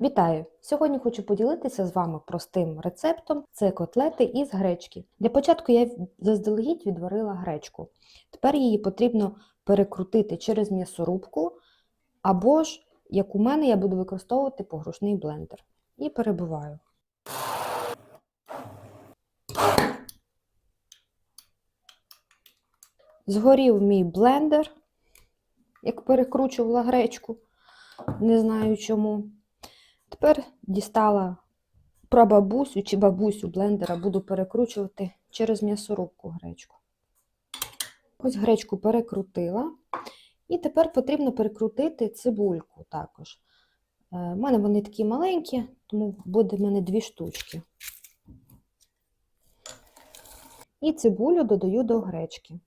Вітаю! Сьогодні хочу поділитися з вами простим рецептом. Це котлети із гречки. Для початку я заздалегідь відварила гречку. Тепер її потрібно перекрутити через м'ясорубку, або ж, як у мене, я буду використовувати погрушний блендер. І перебиваю. Згорів мій блендер, як перекручувала гречку, не знаю чому. Тепер дістала прабабусю чи бабусю блендера, буду перекручувати через м'ясорубку гречку. Ось гречку перекрутила. І тепер потрібно перекрутити цибульку також. У мене вони такі маленькі, тому буде в мене дві штучки. І цибулю додаю до гречки.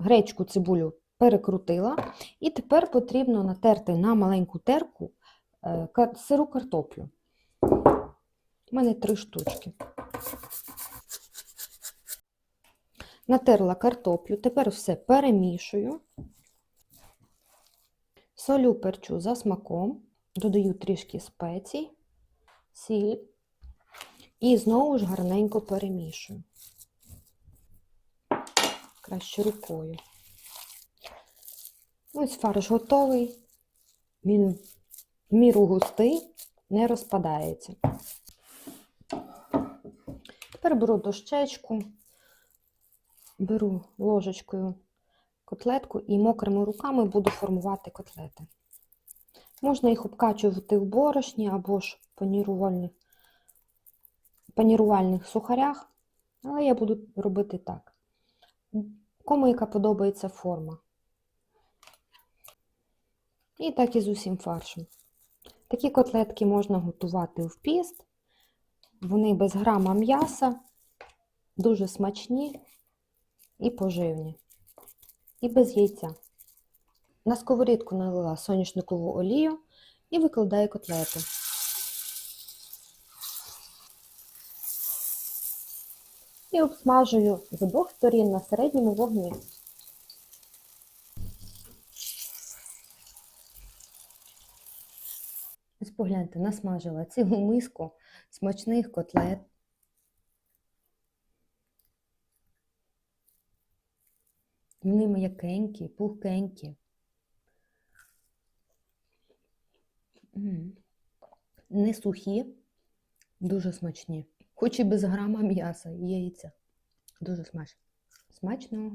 Гречку цибулю перекрутила. І тепер потрібно натерти на маленьку терку е, сиру картоплю. У мене три штучки. Натерла картоплю, тепер все перемішую. Солю перчу за смаком, додаю трішки спецій, сіль і знову ж гарненько перемішую. Краще рукою. Ось фарш готовий. Він в міру густий, не розпадається. Тепер беру дощечку, беру ложечкою котлетку і мокрими руками буду формувати котлети. Можна їх обкачувати в борошні або ж панірувальних, панірувальних сухарях, але я буду робити так. Кому яка подобається форма. І так і з усім фаршем. Такі котлетки можна готувати в піст. Вони без грама м'яса, дуже смачні і поживні. І без яйця. На сковорідку налила соняшникову олію і викладаю котлети. І обсмажую з обох сторін на середньому вогні. Погляньте, насмажила цілу миску смачних котлет. Вони м'якенькі, пухкенькі. Не сухі, дуже смачні. Хоч і без грама м'яса яйця. Дуже смачно. Смачного!